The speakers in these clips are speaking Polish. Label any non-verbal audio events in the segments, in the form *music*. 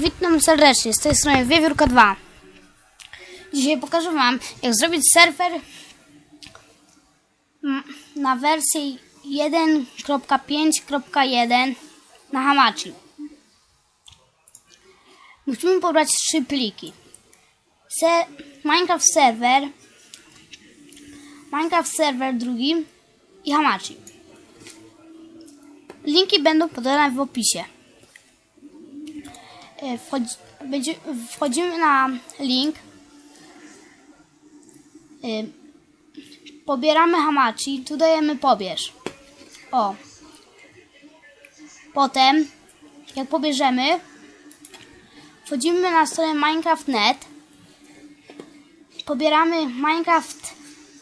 Witam serdecznie, z tej strony Wiewiórka 2. Dzisiaj pokażę Wam, jak zrobić serwer na wersji 1.5.1 na Hamachi. Musimy pobrać trzy pliki. Minecraft Server, Minecraft Server drugi i Hamachi. Linki będą podane w opisie. E, wchodzi, wchodzimy na link. E, pobieramy Hamachi, tu dajemy pobierz. O. Potem, jak pobierzemy, wchodzimy na stronę Minecraft.net. Pobieramy Minecraft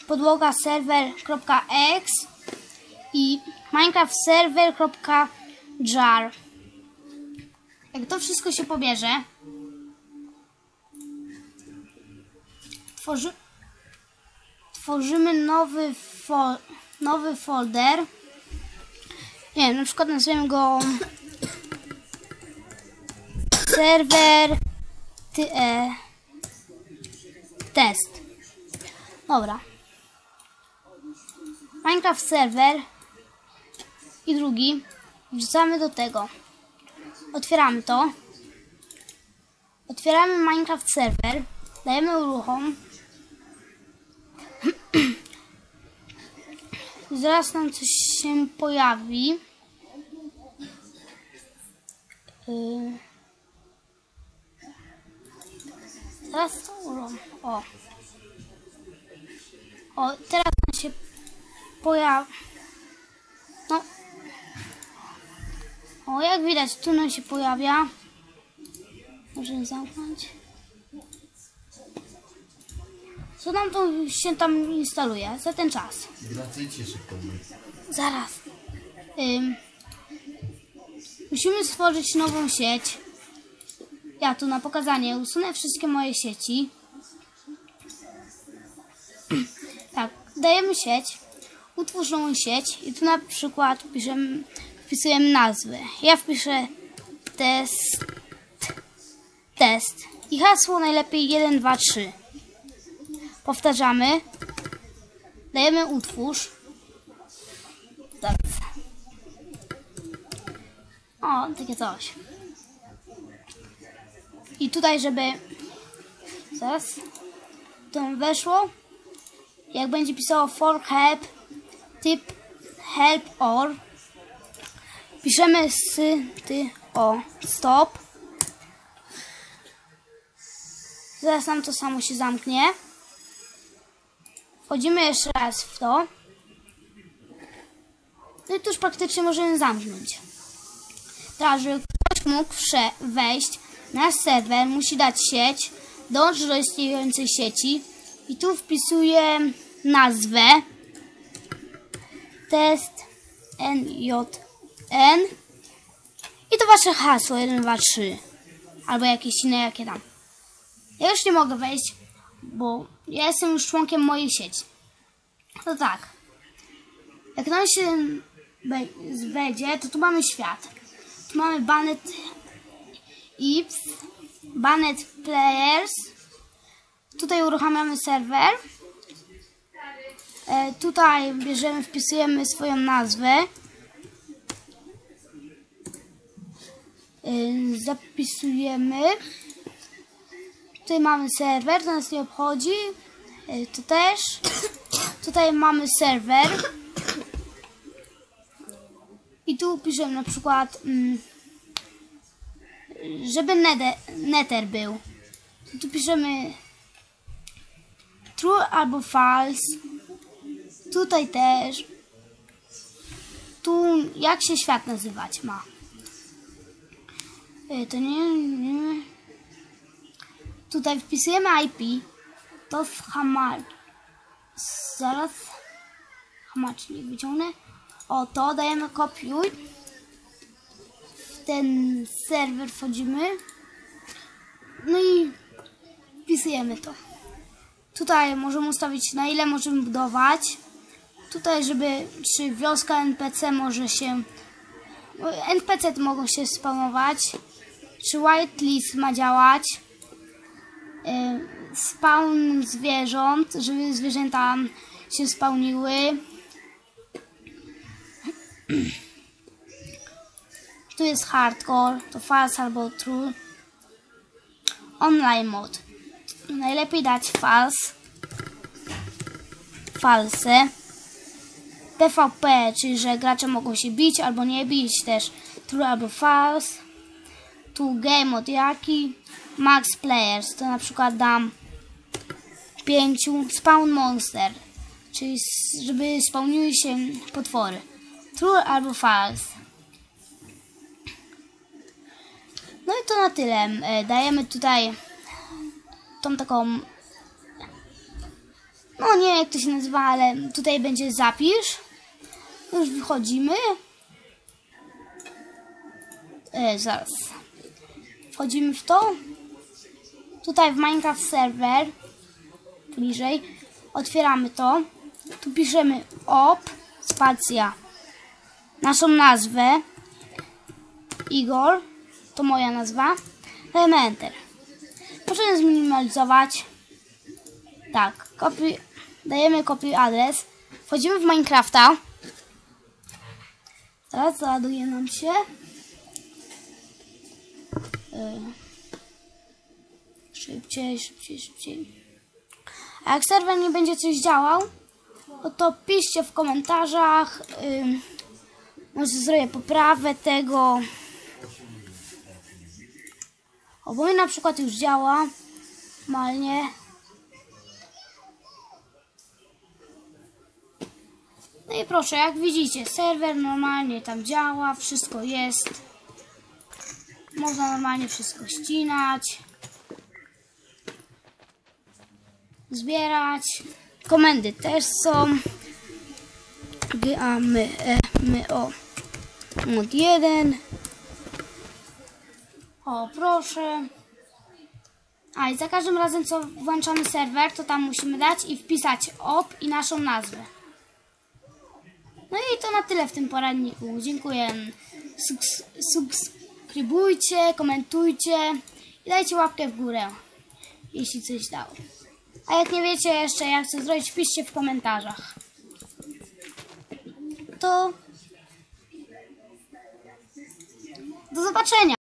podłoga server.exe i Minecraft server.jar. Jak to wszystko się pobierze, tworzy, tworzymy nowy, fo, nowy folder. Nie wiem, na przykład nazwiemy go serwer ty, e, test. Dobra. Minecraft serwer i drugi wrzucamy do tego. Otwieramy to. Otwieramy Minecraft serwer. Dajemy uruchom. *clears throat* Zaraz nam coś się pojawi. Yy. Zaraz to uruchom. O. O, teraz nam się pojawi. No, o, jak widać, tunel się pojawia. Możemy zamknąć. Co nam to się tam instaluje za ten czas? Szybko. Zaraz. Ym, musimy stworzyć nową sieć. Ja tu na pokazanie usunę wszystkie moje sieci. tak, dajemy sieć. Utwórz nową sieć i tu na przykład piszemy wpisujemy nazwę. Ja wpiszę test, test i hasło najlepiej 1, 2, 3. Powtarzamy. Dajemy utwórz. O, takie coś. I tutaj, żeby zaraz to weszło, jak będzie pisało for help, typ help or Piszemy s, ty, o, stop. Zaraz nam to samo się zamknie. Wchodzimy jeszcze raz w to. No i tu już praktycznie możemy zamknąć. Teraz, żeby ktoś mógł wejść na serwer, musi dać sieć, dąży do istniejącej sieci i tu wpisuje nazwę test NJ N i to wasze hasło 1, 2, 3 albo jakieś inne jakie tam. Ja już nie mogę wejść, bo ja jestem już członkiem mojej sieci. To tak. Jak nam się wejdzie, to tu mamy świat. Tu mamy Banet Ips, Banet Players. Tutaj uruchamiamy serwer. E, tutaj bierzemy, wpisujemy swoją nazwę. Zapisujemy. Tutaj mamy serwer, to nas nie obchodzi. Y, tu też. Tutaj mamy serwer. I tu piszemy na przykład, mm, żeby nether był. Tu piszemy true albo false. Tutaj też. Tu jak się świat nazywać ma. E, to nie, nie. Tutaj wpisujemy IP. To w hamacz. Zaraz. Hamacz nie wyciągnę. O, to dajemy kopiuj. W ten serwer wchodzimy. No i wpisujemy to. Tutaj możemy ustawić na ile możemy budować. Tutaj, żeby czy wioska NPC może się NPC mogą się spamować czy whitelist ma działać, y, spawn zwierząt, żeby zwierzęta się spełniły. Tu jest hardcore, to false albo true. Online mod. Najlepiej dać false. False. PvP, czyli że gracze mogą się bić albo nie bić też. True albo false. Tu game mod jaki. Max players, to na przykład dam 5 spawn monster, czyli żeby spełniły się potwory. True albo false. No i to na tyle. E, Dajemy tutaj tą taką. No nie jak to się nazywa, ale tutaj będzie zapisz. Już wychodzimy. E, zaraz. Wchodzimy w to. Tutaj w Minecraft Server. Bliżej. Otwieramy to. Tu piszemy op, spacja. Naszą nazwę. Igor. To moja nazwa. Dajemy Enter. Możemy zminimalizować. Tak. Dajemy copy adres. Wchodzimy w Minecrafta. Teraz załaduje nam się. Y, Szybciej, szybciej, szybciej. A jak serwer nie będzie coś działał, to piszcie w komentarzach. Może zrobię poprawę tego. O, na przykład już działa. Normalnie. No i proszę, jak widzicie, serwer normalnie tam działa, wszystko jest. Można normalnie wszystko ścinać. Zbierać. Komendy też są. G, A, my, E, O. Mod 1. O, proszę. A i za każdym razem, co włączamy serwer, to tam musimy dać i wpisać op i naszą nazwę. No i to na tyle w tym poradniku. Dziękuję. Subs- subskrybujcie, komentujcie i dajcie łapkę w górę, jeśli coś dało. A jak nie wiecie jeszcze, jak chcę zrobić, piszcie w komentarzach. To do zobaczenia.